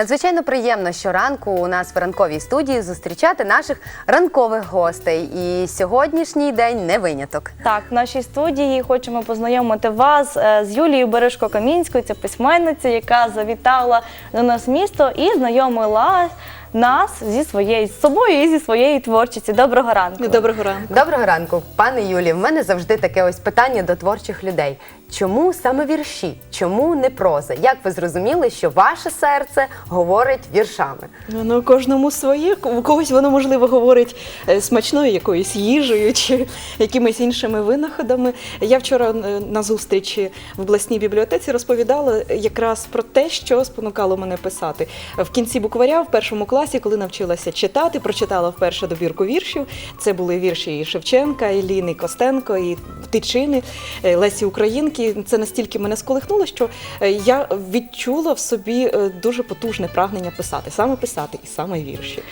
Надзвичайно приємно щоранку у нас в ранковій студії зустрічати наших ранкових гостей. І сьогоднішній день не виняток. Так, в нашій студії хочемо познайомити вас е, з Юлією Бережко Камінською. Це письменниця, яка завітала до нас в місто і знайомила нас зі своєю з собою і зі своєю творчістю. Доброго ранку. Доброго ранку. Доброго ранку, пане Юлі. В мене завжди таке ось питання до творчих людей. Чому саме вірші? Чому не проза? Як ви зрозуміли, що ваше серце говорить віршами? Ну, кожному своє. У когось воно можливо говорить е, смачною якоюсь їжею чи якимись іншими винаходами. Я вчора е, на зустрічі в обласній бібліотеці розповідала якраз про те, що спонукало мене писати. В кінці букваря, в першому класі, коли навчилася читати, прочитала вперше добірку віршів. Це були вірші і Шевченка, і Ліни Костенко, і Тичини, е, Лесі Українки. Це настільки мене сколихнуло, що е, я відчула в собі е, дуже потужне прагнення писати, саме писати і саме вірші.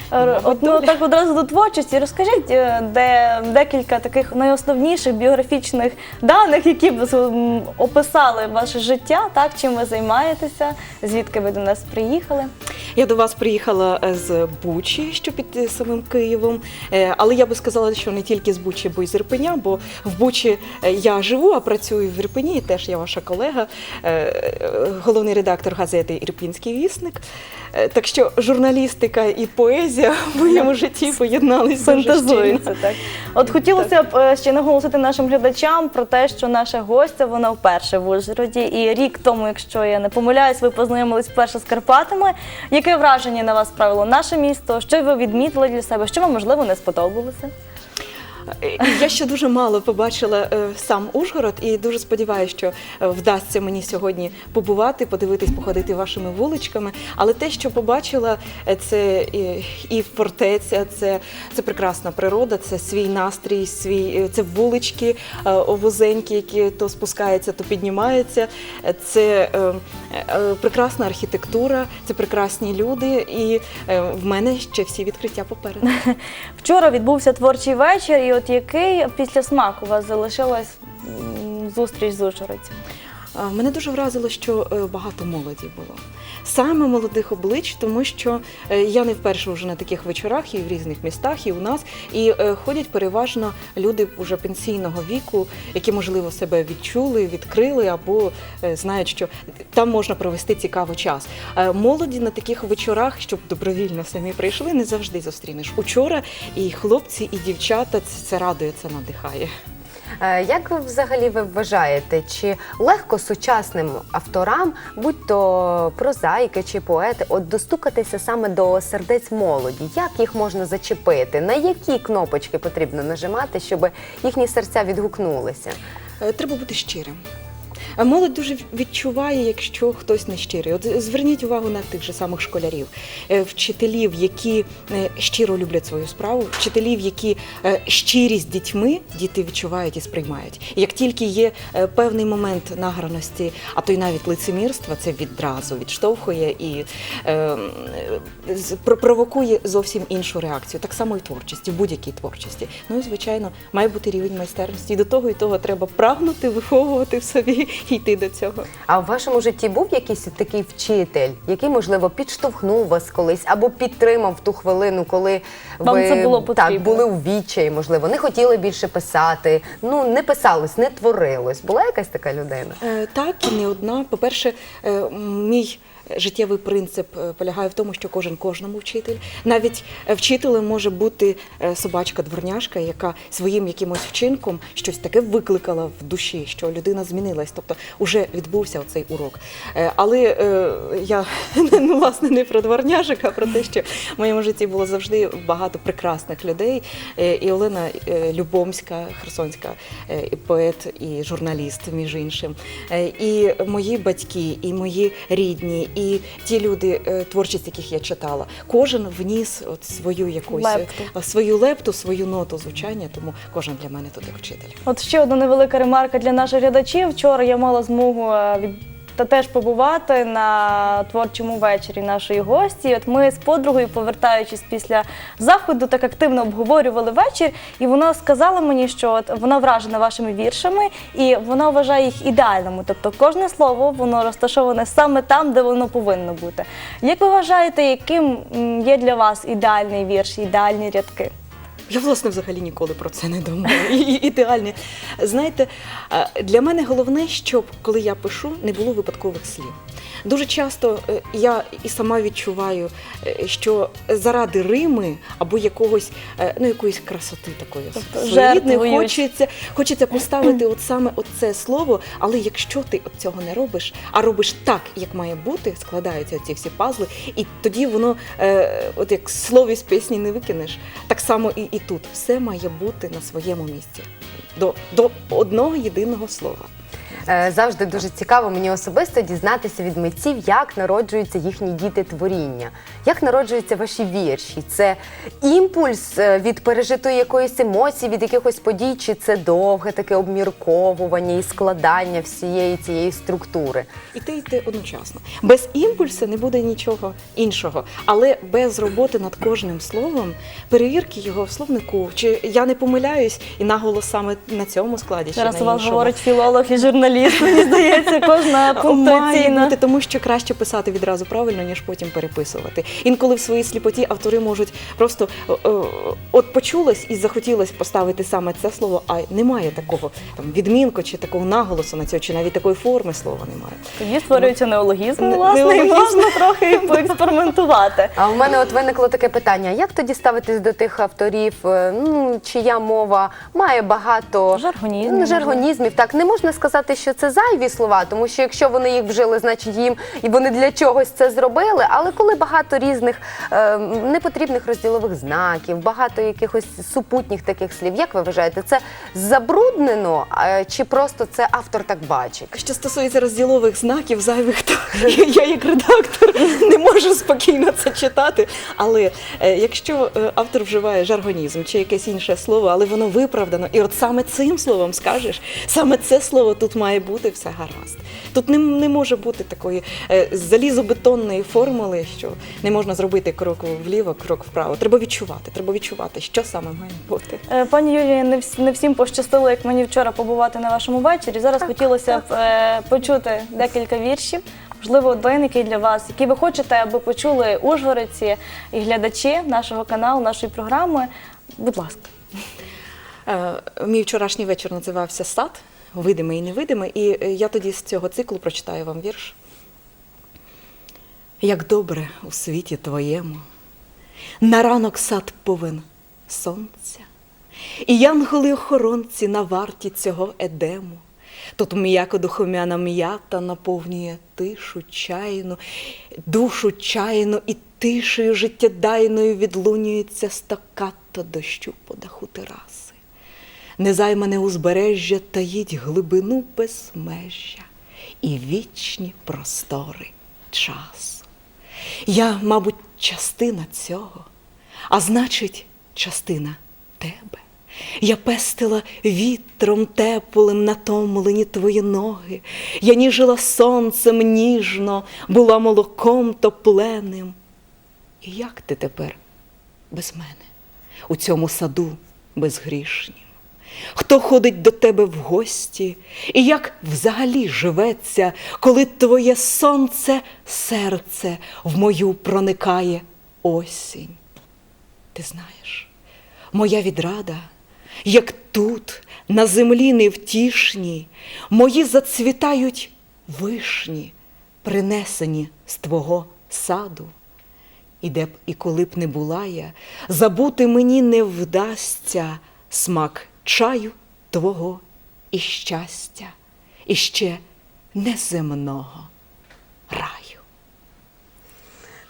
От, ну, так одразу до творчості. Розкажіть е, де декілька таких найосновніших біографічних даних, які б описали ваше життя, так чим ви займаєтеся, звідки ви до нас приїхали. Я до вас приїхала з Бучі, що під самим Києвом. Але я би сказала, що не тільки з Бучі, бо й з Ірпеня, бо в Бучі я живу, а працюю в Ірпені, і теж я ваша колега, е, головний редактор газети Ірпінський вісник. Е, Так що журналістика і поезія в моєму житті поєдналися. дуже щільно. Так. От хотілося б е, ще наголосити нашим глядачам про те, що наша гостя вона вперше в Ужгороді. І рік тому, якщо я не помиляюсь, ви познайомились вперше з Карпатами. Яке враження на вас справило наше місто? Що ви відмітили для себе? Що вам можливо не сподобалося? Я ще дуже мало побачила е, сам Ужгород і дуже сподіваюся, що е, вдасться мені сьогодні побувати, подивитись, походити вашими вуличками. Але те, що побачила, е, це і, фортеця, це, це прекрасна природа, це свій настрій, свій це вулички е, вузенькі, які то спускаються, то піднімаються. Це прекрасна архітектура, це прекрасні люди, і в мене ще всі відкриття попереду. Вчора відбувся творчий вечір, і от який після смаку у вас залишилась зустріч з Ужгородцем? Мене дуже вразило, що е, багато молоді було. Саме молодих облич, тому що е, я не вперше вже на таких вечорах і в різних містах, і у нас. І е, ходять переважно люди вже пенсійного віку, які, можливо, себе відчули, відкрили або знають, що там можна провести цікавий час. Молоді на таких вечорах, щоб добровільно самі прийшли, не завжди зустрінеш. Учора і хлопці, і дівчата це радує, це надихає. Е, Як ви взагалі ви вважаєте, чи легко сучасним авторам, будь то прозаїки чи поети, от достукатися саме до сердець молоді? Як їх можна зачепити? На які кнопочки потрібно нажимати, щоб їхні серця відгукнулися? Е, Треба бути щирим. А Молодь дуже відчуває, якщо хтось не щирий. От зверніть увагу на тих же самих школярів, е, вчителів, які е, щиро люблять свою справу, вчителів, які е, щирі з дітьми, діти відчувають і сприймають. Як тільки є певний момент награності, а то й навіть лицемірства, це відразу відштовхує і е, провокує зовсім іншу реакцію. Так само і творчості, будь-якій творчості. Ну і звичайно, має бути рівень майстерності. І до того і того треба прагнути, виховувати в собі йти до цього. А в вашому житті був якийсь такий вчитель, який, можливо, підштовхнув вас колись або підтримав в ту хвилину, коли Вам ви це було так, потрібно? були у відчаї, можливо, не хотіли більше писати, ну не писалось, не творилось. Була якась така людина? Е, Так, і не одна. По-перше, е, мій життєвий принцип е, полягає в тому, що кожен кожному вчитель. Навіть е, вчителем може бути е, собачка-дворняжка, яка своїм якимось вчинком щось таке викликала в душі, що людина змінилась. Тобто вже відбувся оцей урок. Але я власне не про дворняжок, а про те, що в моєму житті було завжди багато прекрасних людей. І Олена Любомська, херсонська і поет і журналіст, між іншим. І мої батьки, і мої рідні, і ті люди, е, творчість яких я читала, кожен вніс от свою якусь е, Лепту. свою лепту, свою ноту звучання, тому кожен для мене тут як вчитель. От ще одна невелика ремарка для наших глядачів. Вчора я мала змогу е, від та теж побувати на творчому вечорі нашої гості. От ми з подругою, повертаючись після заходу, так активно обговорювали вечір, і вона сказала мені, що от вона вражена вашими віршами, і вона вважає їх ідеальними. Тобто кожне слово воно розташоване саме там, де воно повинно бути. Як ви вважаєте, яким є для вас ідеальний вірш, ідеальні рядки? Я, власне, взагалі ніколи про це не думала. І, і- ідеальні. Знаєте, е, для мене головне, щоб коли я пишу, не було випадкових слів. Дуже часто е, я і сама відчуваю, е, що заради Рими або якогось, е, ну, якоїсь красоти такої Тобто своєрідної хочеться, хочеться поставити от саме оце слово, але якщо ти от цього не робиш, а робиш так, як має бути, складаються ці всі пазли, і тоді воно, от як слово з пісні не викинеш, так само і, і тут. Все має бути на своєму місці. До, до одного єдиного слова. Е, Завжди дуже цікаво мені особисто дізнатися від митців, як народжуються їхні діти творіння, як народжуються ваші вірші. Це імпульс е, від пережитої якоїсь емоції, від якихось подій, чи це довге таке обмірковування і складання всієї цієї структури. І те, і те одночасно. Без імпульсу не буде нічого іншого. Але без роботи над кожним словом, перевірки його в словнику, чи я не помиляюсь, і наголос саме на цьому складі. чи Зараз на у вас іншому. говорить філолог і журналіст. Мені здається, кожна Має пунктуаційна. бути, тому що краще писати відразу правильно, ніж потім переписувати. Інколи в своїй сліпоті автори можуть просто е, е, от почулось і захотілось поставити саме це слово, а немає такого там відмінку чи такого наголосу на цього, чи навіть такої форми слова немає. Тоді створюється неологізм, Не- власне, і неологізм. можна трохи поекспериментувати. А у мене от виникло таке питання: як тоді ставитись до тих авторів, е, ну чия мова має багато Жаргонізмів, ну, жаргонізмів? Так не можна сказати, що це зайві слова, тому що якщо вони їх вжили, значить їм і вони для чогось це зробили. Але коли багато різних е, непотрібних розділових знаків, багато якихось супутніх таких слів, як ви вважаєте, це забруднено е, чи просто це автор так бачить? Що стосується розділових знаків зайвих, то я як редактор не можу спокійно це читати. Але е, якщо е, автор вживає жаргонізм чи якесь інше слово, але воно виправдано, і от саме цим словом скажеш, саме це слово тут має бути все гаразд. Тут не, не може бути такої е, залізобетонної формули, що не можна зробити крок вліво, крок вправо. Треба відчувати, треба відчувати, що саме має бути. Е, Пані Юлія, не вс- не всім пощастило, як мені вчора побувати на вашому вечорі. Зараз хотілося б е, почути декілька віршів. Можливо, один, який для вас, який ви хочете, аби почули ужгородці і глядачі нашого каналу, нашої програми. Будь ласка. Мій вчорашній вечір називався Сад, видимий і невидимий, і е, я тоді з цього циклу прочитаю вам вірш. Як добре у світі твоєму, на ранок сад повен сонця, і янголи-охоронці на варті цього едему. Тут м'яко духомяна м'ята наповнює тишу чайну, душу чайну і тишею життєдайною відлунюється стаккато дощу по даху тераси. Незаймане узбережжя таїть глибину безмежжя і вічні простори часу. Я, мабуть, частина цього, а значить, частина тебе. Я пестила вітром теплим натомлені твої ноги, я ніжила сонцем ніжно, була молоком топленим. І як ти тепер без мене у цьому саду безгрішнім? Хто ходить до тебе в гості, і як взагалі живеться, коли твоє сонце серце в мою проникає осінь? Ти знаєш, моя відрада, як тут, на землі невтішній, мої зацвітають вишні, принесені з твого саду. І де б і коли б не була я, забути мені не вдасться смак чаю твого і щастя, і ще неземного раю.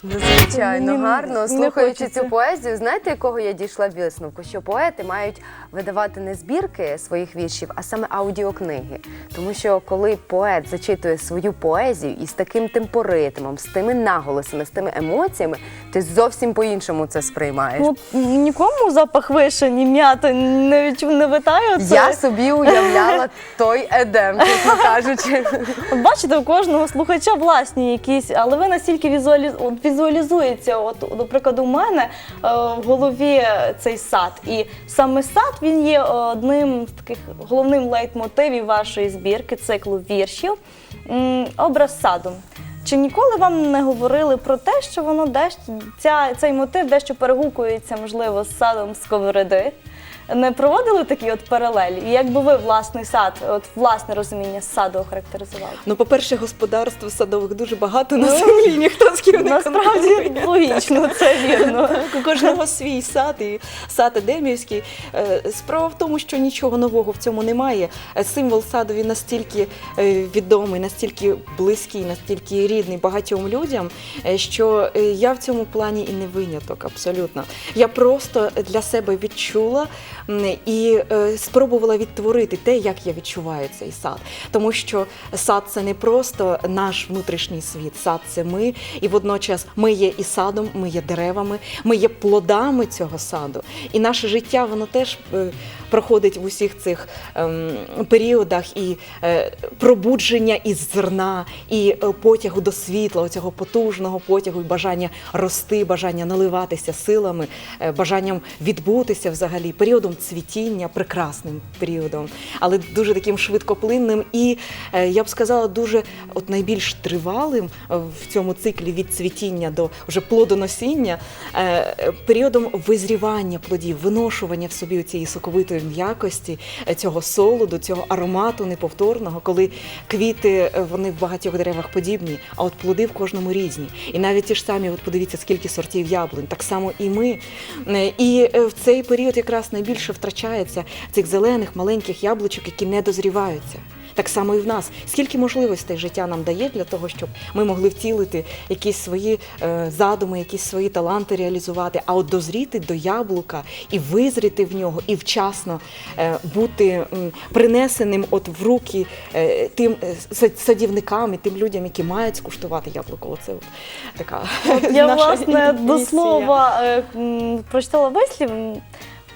Надзвичайно Мені гарно. не Слухаючи хочеться. цю поезію, знаєте, якого я дійшла висновку? Що поети мають видавати не збірки своїх віршів, а саме аудіокниги. Тому що коли поет зачитує свою поезію і з таким темпоритмом, з тими наголосами, з тими емоціями, ти зовсім по-іншому це сприймаєш. Ну, нікому запах вишені, м'яти не відчув, не витає. Це. Я собі уявляла той едем, чесно кажучи. От бачите, у кожного слухача власні якісь, але ви настільки візуалі... от візуалізується. От, до прикладу, у мене е, в голові цей сад. І саме сад він є одним з таких головним лейтмотивів вашої збірки, циклу віршів. Образ саду. Чи ніколи вам не говорили про те, що воно дещо ця, цей мотив дещо перегукується, можливо, з садом сковороди? Не проводили такі от паралелі? І як би ви власний сад, от власне розуміння саду охарактеризували? Ну, по-перше, господарств садових дуже багато на землі, ніхто з ким не Насправді логічно, це вірно. У кожного свій сад і сад Едемівський. Е, Справа в тому, що нічого нового в цьому немає. Е, Символ саду він настільки е, відомий, настільки близький, настільки рідний багатьом людям, що я в цьому плані і не виняток, абсолютно. Я просто для себе відчула і е, спробувала відтворити те, як я відчуваю цей сад. Тому що сад це не просто наш внутрішній світ, сад це ми, і водночас ми є і садом, ми є деревами, ми є плодами цього саду. І наше життя воно теж е, проходить в усіх цих ем, періодах і е, пробудження із зерна, і е, потягу до світла, цього потужного потягу, і бажання рости, бажання наливатися силами, е, бажанням відбутися взагалі, періодом цвітіння, прекрасним періодом, але дуже таким швидкоплинним і е, я б сказала, дуже от найбільш тривалим е, в цьому циклі від цвітіння до вже плодоносіння, е, е, періодом визрівання плодів, виношування в собі цієї соковитої м'якості, е, цього солоду, цього аромату неповторного, коли квіти е, вони в багатьох деревах подібні, а от плоди в кожному різні. І навіть ті ж самі, от подивіться, скільки сортів яблунь, так само і ми. Е, І в цей період якраз найбільше втрачається цих зелених маленьких яблучок, які не дозріваються. Так само і в нас. Скільки можливостей життя нам дає для того, щоб ми могли втілити якісь свої е, задуми, якісь свої таланти реалізувати, а от дозріти до яблука і визріти в нього, і вчасно е, бути принесеним от в руки е, тим садівникам і тим людям, які мають скуштувати яблуко. Оце от така Я наша власне до слова прочитала вислів.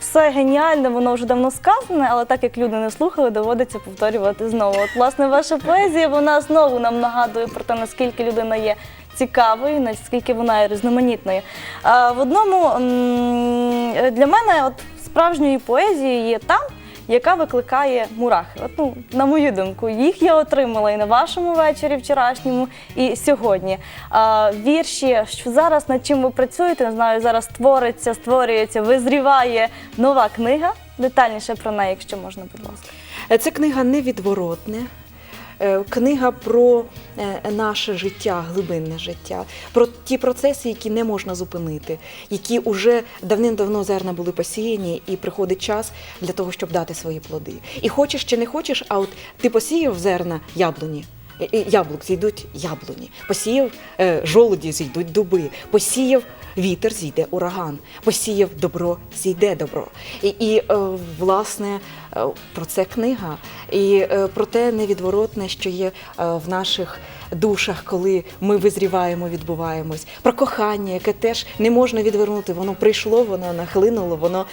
Все геніальне, воно вже давно сказане, але так як люди не слухали, доводиться повторювати знову. От, власне, ваша поезія, вона знову нам нагадує про те, наскільки людина є цікавою, наскільки вона є різноманітною. А в одному для мене от справжньою поезією є там, яка викликає мурахи. От, ну, на мою думку, їх я отримала і на вашому вечорі вчорашньому, і сьогодні. А, вірші, що зараз над чим ви працюєте, не знаю, зараз твориться, створюється, визріває нова книга. Детальніше про неї, якщо можна, будь ласка. Е, Це книга невідворотне. Е, Книга про е, наше життя, глибинне життя, про ті процеси, які не можна зупинити, які вже давним-давно зерна були посіяні, і приходить час для того, щоб дати свої плоди. І хочеш чи не хочеш, а от ти посіяв зерна яблуні. Яблук зійдуть яблуні, посіяв е, жолуді, зійдуть дуби, посіяв вітер, зійде ураган, посіяв добро, зійде добро. І, і е, власне е, про це книга, і е, про те невідворотне, що є в наших душах, коли ми визріваємо, відбуваємось, про кохання, яке теж не можна відвернути. Воно прийшло, воно нахлинуло, воно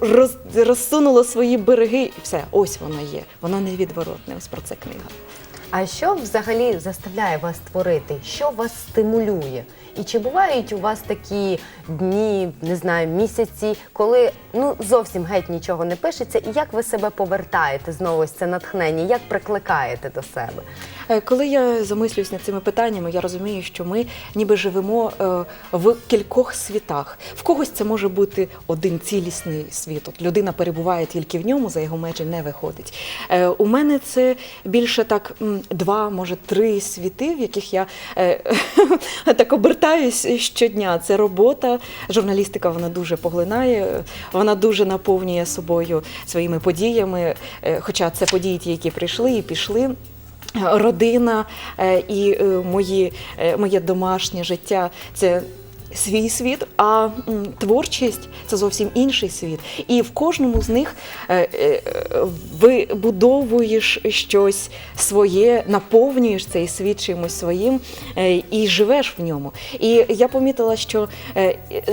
роз, розсунуло свої береги, і все, ось воно є. Воно невідворотне. Ось про це книга. А що взагалі заставляє вас творити? Що вас стимулює? І чи бувають у вас такі дні, не знаю, місяці, коли ну зовсім геть нічого не пишеться, і як ви себе повертаєте знову ось це натхнення, як прикликаєте до себе? Е, Коли я замислююсь над цими питаннями, я розумію, що ми ніби живемо е, в кількох світах. В когось це може бути один цілісний світ. От людина перебуває тільки в ньому, за його межі не виходить. Е, У мене це більше так два, може три світи, в яких я е, так обертаюсь щодня. Це робота. Журналістика вона дуже поглинає, вона дуже наповнює собою своїми подіями. Е, Хоча це події, ті, які прийшли і пішли. родина е, і мої, моє домашнє життя це. Свій світ, а творчість це зовсім інший світ. І в кожному з них е, е, вибудовуєш щось своє, наповнюєш цей світ чимось своїм е, і живеш в ньому. І я помітила, що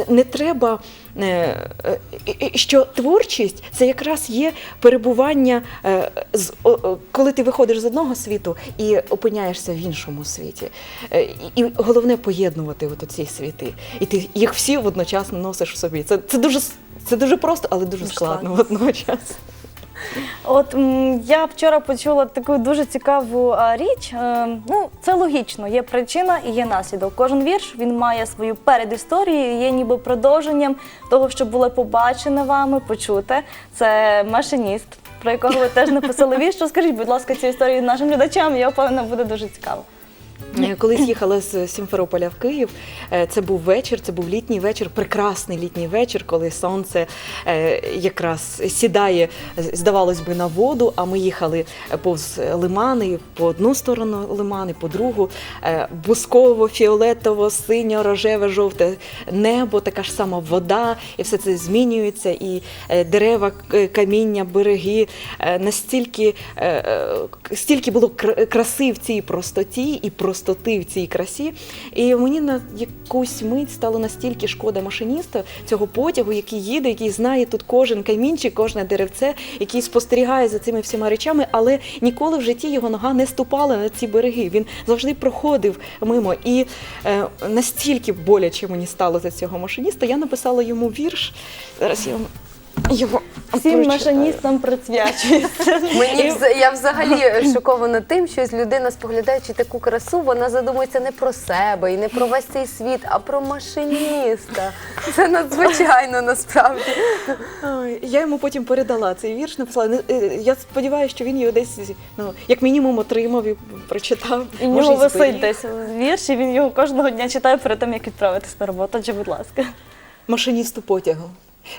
не треба. Е, е, Що творчість це якраз є перебування, е, коли ти виходиш з одного світу і опиняєшся в іншому світі. І головне поєднувати от ці світи. І ти їх всі одночасно носиш в собі. Це, це, дуже, це дуже просто, але дуже Дуже складно складно. водночас. От я вчора почула таку дуже цікаву річ. Е, ну, це логічно. Є причина і є наслідок. Кожен вірш він має свою передісторію, і є ніби продовженням того, що було побачене вами, почуте. Це машиніст, про якого ви теж написали вірш. Розкажіть, будь ласка, цю історію нашим глядачам. Я впевнена, буде дуже цікаво. Е, Колись їхала з Сімферополя в Київ. е, Це був вечір, це був літній вечір, прекрасний літній вечір, коли сонце е, якраз сідає, здавалось би, на воду. А ми їхали повз лимани по одну сторону лимани, по другу бусково, фіолетово, синьо, рожеве, жовте небо, така ж сама вода, і все це змінюється. І дерева, каміння, береги настільки стільки було краси в цій простоті і простоти в цій красі. І мені на якусь мить стало настільки шкода машиніста цього потягу, який їде, який знає тут кожен камінчик, кожне деревце, який спостерігає за цими всіма речами, але ніколи в житті його нога не ступала на ці береги. Він завжди проходив мимо. І е, настільки боляче мені стало за цього машиніста, я написала йому вірш. Зараз я вам його Всім машиністам присвячується. Мені вз- я взагалі шокована тим, що людина, споглядаючи таку красу, вона задумується не про себе і не про весь цей світ, а про машиніста. Це надзвичайно насправді. Ой, Я йому потім передала цей вірш, написала. Не- е, Я сподіваюся, що він його десь ну, як мінімум отримав і прочитав. І в Може, нього зберіг. висить десь вірш, і він його кожного дня читає перед тим, як відправитись на роботу. Отже, будь ласка. Машиністу потягу.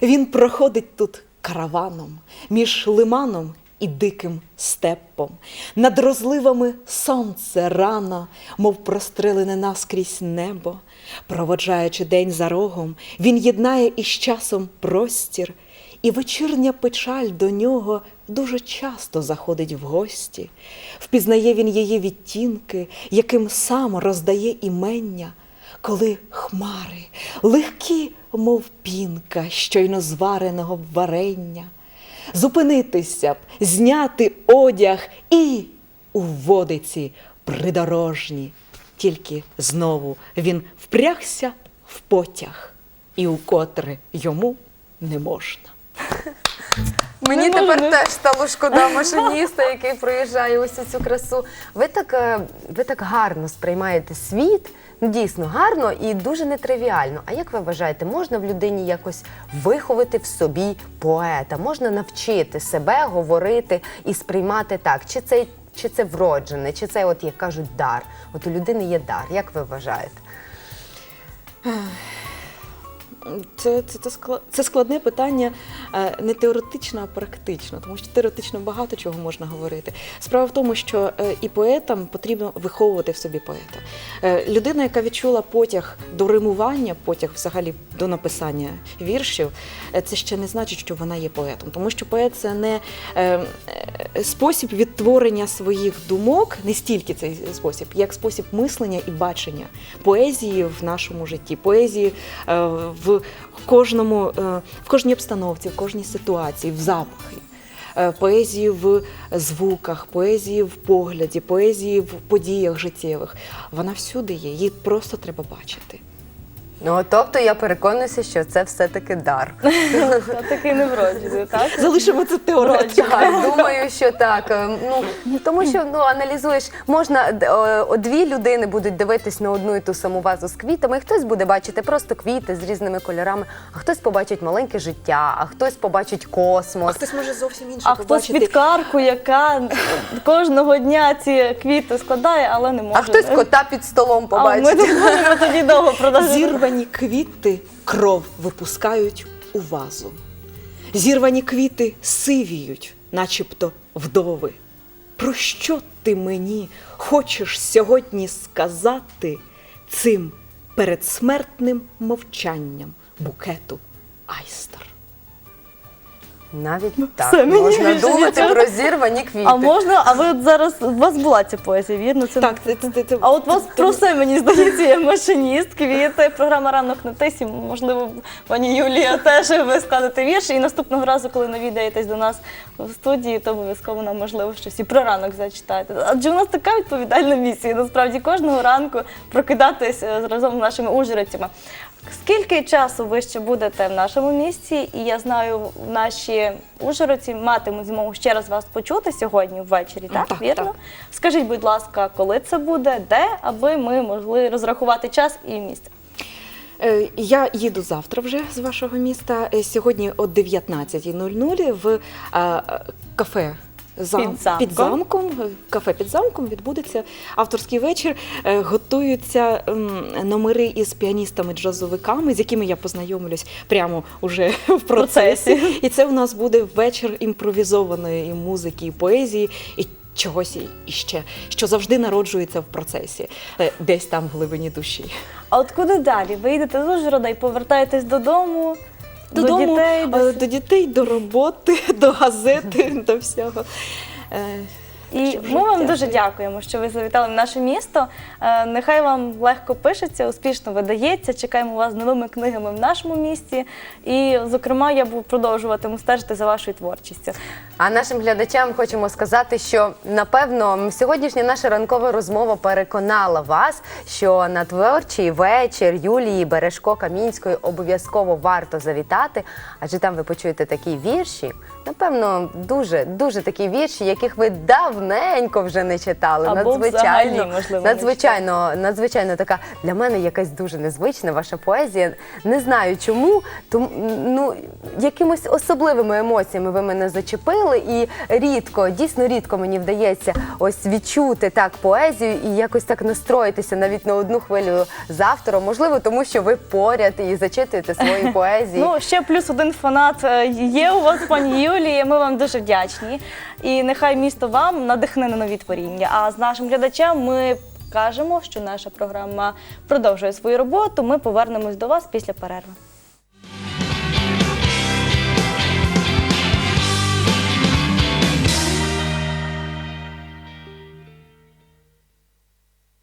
Він проходить тут караваном між лиманом і диким степом. Над розливами сонце рано, мов прострелене наскрізь небо. Проводжаючи день за рогом, він єднає із часом простір, і вечірня печаль до нього дуже часто заходить в гості. Впізнає він її відтінки, яким сам роздає імення коли хмари, легкі, мов пінка щойно звареного варення, зупинитися б, зняти одяг і у водиці придорожні. Тільки знову він впрягся в потяг, і укотре йому не можна. Мені Не тепер теж стало шкода машиніста, який проїжджає ось цю красу. Ви так, е, ви так гарно сприймаєте світ, ну дійсно гарно і дуже нетривіально. А як ви вважаєте, можна в людині якось виховати в собі поета? Можна навчити себе говорити і сприймати так? Чи це, чи це вроджене, чи це, от як кажуть, дар? От у людини є дар. Як ви вважаєте? Це, це, це, це складне питання не теоретично, а практично, тому що теоретично багато чого можна говорити. Справа в тому, що е, і поетам потрібно виховувати в собі поета. Е, Людина, яка відчула потяг до римування, потяг взагалі до написання віршів, е, це ще не значить, що вона є поетом. Тому що поет це не е, е, спосіб відтворення своїх думок, не стільки цей спосіб, як спосіб мислення і бачення поезії в нашому житті, поезії е, кожному, е, в кожній обстановці, в кожній ситуації, в запахі. Е, Поезії в звуках, поезії в погляді, поезії в подіях життєвих. Вона всюди є, її просто треба бачити. Ну тобто я переконуюся, що це все-таки дар. Та Такий невроджений, так? Залишимо це теоретично. Так, думаю, що так. Е, Ну тому що ну аналізуєш, можна е, о, дві людини будуть дивитись на одну і ту саму вазу з квітами. і Хтось буде бачити просто квіти з різними кольорами, а хтось побачить маленьке життя, а хтось побачить космос. А хтось може зовсім інше А хтось побачити. підкарку, яка кожного дня ці квіти складає, але не може. А хтось кота під столом А ми побачить. тут тоді довго продовжувати. Зірвані квіти кров випускають у вазу. Зірвані квіти сивіють, начебто вдови. про що ти мені хочеш сьогодні сказати цим передсмертним мовчанням букету Айстер? Навіть так все, мені можна більше думати нічого. про зірвані квіти. А можна, а ви от зараз у вас була ця поезія, вірно? Це Так, це, це, це, А от вас про все мені здається, є машиніст, квіти, програма ранок на тисі. Можливо, пані Юлія теж ви скажете вірш. І наступного разу, коли навідаєтесь до нас в студії, то обов'язково нам можливо щось і про ранок зачитаєте. Адже у нас така відповідальна місія. Насправді кожного ранку прокидатись е, разом з нашими ужгородцями. Скільки часу ви ще будете в нашому місті? І я знаю, наші ужгородці матимуть змогу ще раз вас почути сьогодні ввечері, так? Так, Вірно? так. Скажіть, будь ласка, коли це буде, де, аби ми могли розрахувати час і місце? Е, Я їду завтра вже з вашого міста. Е, Сьогодні о 19.00 в е, кафе. Зам... Під замком. під замком, кафе під замком відбудеться авторський вечір. Е, Готуються номери із піаністами-джазовиками, з якими я познайомлюсь прямо уже в процесі. процесі. І це у нас буде вечір імпровізованої і музики, і поезії. І Чогось іще, що завжди народжується в процесі, е, десь там в глибині душі. А от куди далі? Ви йдете з Ужгорода і повертаєтесь додому, Додому, до дітей, е, до... до дітей, до роботи, до газети, до всього. І ми вам дуже дякуємо, що ви завітали в наше місто. Е, Нехай вам легко пишеться, успішно видається. Чекаємо вас з новими книгами в нашому місті. І, зокрема, я буду продовжуватиму стежити за вашою творчістю. А нашим глядачам хочемо сказати, що напевно сьогоднішня наша ранкова розмова переконала вас, що на творчий вечір Юлії Бережко Камінської обов'язково варто завітати, адже там ви почуєте такі вірші. Напевно, дуже дуже такі вірші, яких ви давненько вже не читали. Або взагалі, можливо, не надзвичайно, надзвичайно така для мене якась дуже незвична ваша поезія. Не знаю чому, тому ну якимось особливими емоціями ви мене зачепили, і рідко, дійсно рідко мені вдається ось відчути так поезію і якось так настроїтися навіть на одну хвилю з автором. Можливо, тому що ви поряд і зачитуєте свої поезії. Ну, ще плюс один фанат е, є у вас, пані Юлії. Ми вам дуже вдячні. І нехай місто вам надихне на нові творіння. А з нашим глядачем ми кажемо, що наша програма продовжує свою роботу. Ми повернемось до вас після перерви.